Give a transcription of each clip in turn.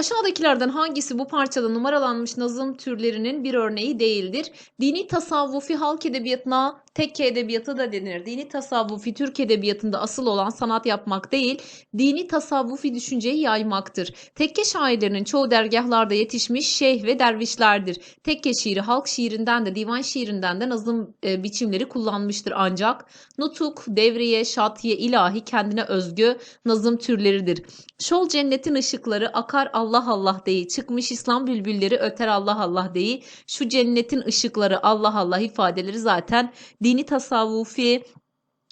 Aşağıdakilerden hangisi bu parçada numaralanmış nazım türlerinin bir örneği değildir? Dini tasavvufi halk edebiyatına tekke edebiyatı da denir. Dini tasavvufi Türk edebiyatında asıl olan sanat yapmak değil, dini tasavvufi düşünceyi yaymaktır. Tekke şairlerinin çoğu dergahlarda yetişmiş şeyh ve dervişlerdir. Tekke şiiri halk şiirinden de divan şiirinden de nazım e, biçimleri kullanmıştır ancak nutuk, devriye, şatiye, ilahi kendine özgü nazım türleridir. Şol cennetin ışıkları akar Allah Allah deyi. Çıkmış İslam bülbülleri öter Allah Allah deyi. Şu cennetin ışıkları Allah Allah ifadeleri zaten dini tasavvufi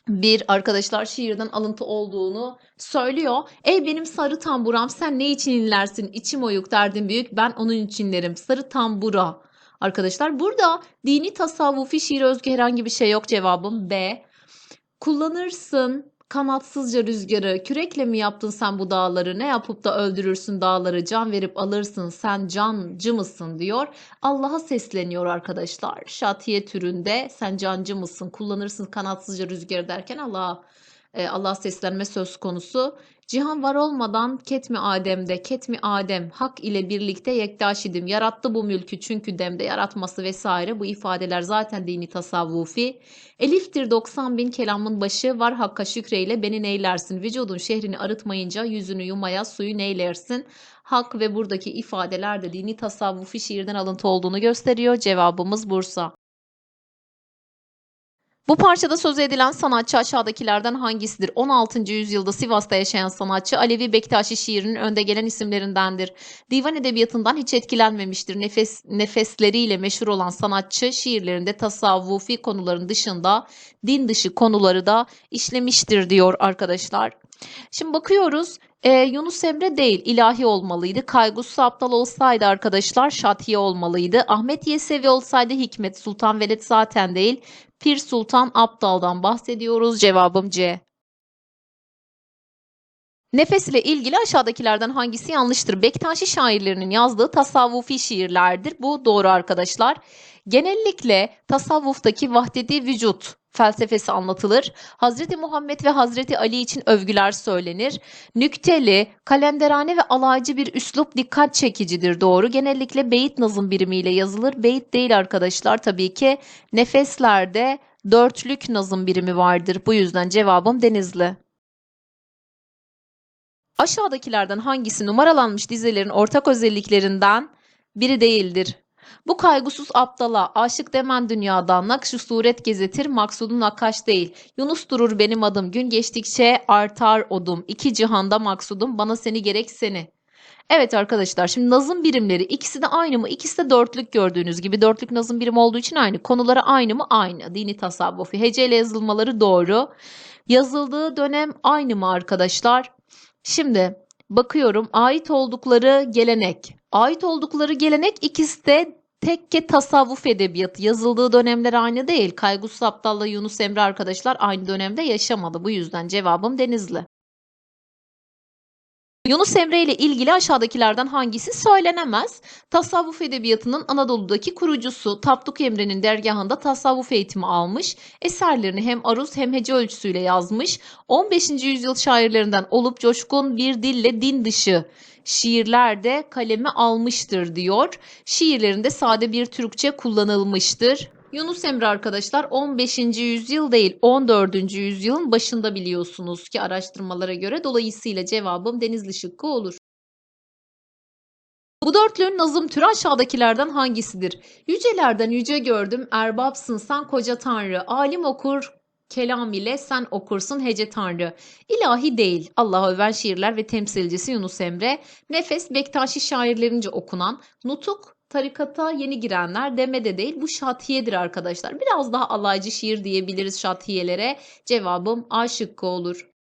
bir arkadaşlar şiirden alıntı olduğunu söylüyor. Ey benim sarı tamburam sen ne için inlersin? İçim oyuk derdim büyük ben onun için inlerim. Sarı tambura. Arkadaşlar burada dini tasavvufi şiire özgü herhangi bir şey yok cevabım B. Kullanırsın kanatsızca rüzgarı. Kürekle mi yaptın sen bu dağları? Ne yapıp da öldürürsün dağları? Can verip alırsın sen cancı mısın diyor. Allah'a sesleniyor arkadaşlar. Şatiye türünde sen cancı mısın? Kullanırsın kanatsızca rüzgarı derken Allah'a e, Allah seslenme söz konusu. Cihan var olmadan ketmi Adem'de, ketmi Adem hak ile birlikte yektaş idim. Yarattı bu mülkü çünkü demde yaratması vesaire bu ifadeler zaten dini tasavvufi. Eliftir 90 bin kelamın başı var hakka şükreyle beni neylersin. Vücudun şehrini arıtmayınca yüzünü yumaya suyu neylersin. Hak ve buradaki ifadeler de dini tasavvufi şiirden alıntı olduğunu gösteriyor. Cevabımız Bursa. Bu parçada söz edilen sanatçı aşağıdakilerden hangisidir? 16. yüzyılda Sivas'ta yaşayan sanatçı Alevi Bektaşi şiirinin önde gelen isimlerindendir. Divan edebiyatından hiç etkilenmemiştir. Nefes, nefesleriyle meşhur olan sanatçı şiirlerinde tasavvufi konuların dışında din dışı konuları da işlemiştir diyor arkadaşlar. Şimdi bakıyoruz e, Yunus Emre değil ilahi olmalıydı. Kaygusu Aptal olsaydı arkadaşlar Şatiye olmalıydı. Ahmet Yesevi olsaydı Hikmet Sultan Veled zaten değil. Pir Sultan Abdal'dan bahsediyoruz. Cevabım C. Nefes ile ilgili aşağıdakilerden hangisi yanlıştır? Bektaşi şairlerinin yazdığı tasavvufi şiirlerdir. Bu doğru arkadaşlar. Genellikle tasavvuftaki vahdedi vücut felsefesi anlatılır. Hazreti Muhammed ve Hazreti Ali için övgüler söylenir. Nükteli, kalenderane ve alaycı bir üslup dikkat çekicidir doğru. Genellikle beyit nazım birimiyle yazılır. Beyit değil arkadaşlar tabii ki. Nefeslerde dörtlük nazım birimi vardır. Bu yüzden cevabım Denizli. Aşağıdakilerden hangisi numaralanmış dizelerin ortak özelliklerinden biri değildir? Bu kaygısız aptala, aşık demen dünyadan, nakşı suret gezetir, maksudun akaş değil. Yunus durur benim adım, gün geçtikçe artar odum. İki cihanda maksudum, bana seni gerek seni. Evet arkadaşlar şimdi nazım birimleri ikisi de aynı mı? İkisi de dörtlük gördüğünüz gibi. Dörtlük nazım birim olduğu için aynı. Konuları aynı mı? Aynı. Dini tasavvufi. Heceyle yazılmaları doğru. Yazıldığı dönem aynı mı arkadaşlar? Şimdi bakıyorum ait oldukları gelenek. Ait oldukları gelenek ikisi de tekke tasavvuf edebiyatı. Yazıldığı dönemler aynı değil. Kaygusuz Aptal'la Yunus Emre arkadaşlar aynı dönemde yaşamadı. Bu yüzden cevabım Denizli. Yunus Emre ile ilgili aşağıdakilerden hangisi söylenemez? Tasavvuf edebiyatının Anadolu'daki kurucusu Tapduk Emre'nin dergahında tasavvuf eğitimi almış. Eserlerini hem aruz hem hece ölçüsüyle yazmış. 15. yüzyıl şairlerinden olup coşkun bir dille din dışı şiirlerde kaleme almıştır diyor. Şiirlerinde sade bir Türkçe kullanılmıştır. Yunus Emre arkadaşlar 15. yüzyıl değil 14. yüzyılın başında biliyorsunuz ki araştırmalara göre dolayısıyla cevabım Denizli şıkkı olur. Bu dörtlünün nazım türü aşağıdakilerden hangisidir? Yücelerden yüce gördüm, erbapsın sen koca tanrı, alim okur, kelam ile sen okursun hece tanrı. İlahi değil. Allah'a öven şiirler ve temsilcisi Yunus Emre. Nefes Bektaşi şairlerince okunan, nutuk tarikata yeni girenler demede değil bu şatiyedir arkadaşlar. Biraz daha alaycı şiir diyebiliriz şatiyelere. Cevabım A şıkkı olur.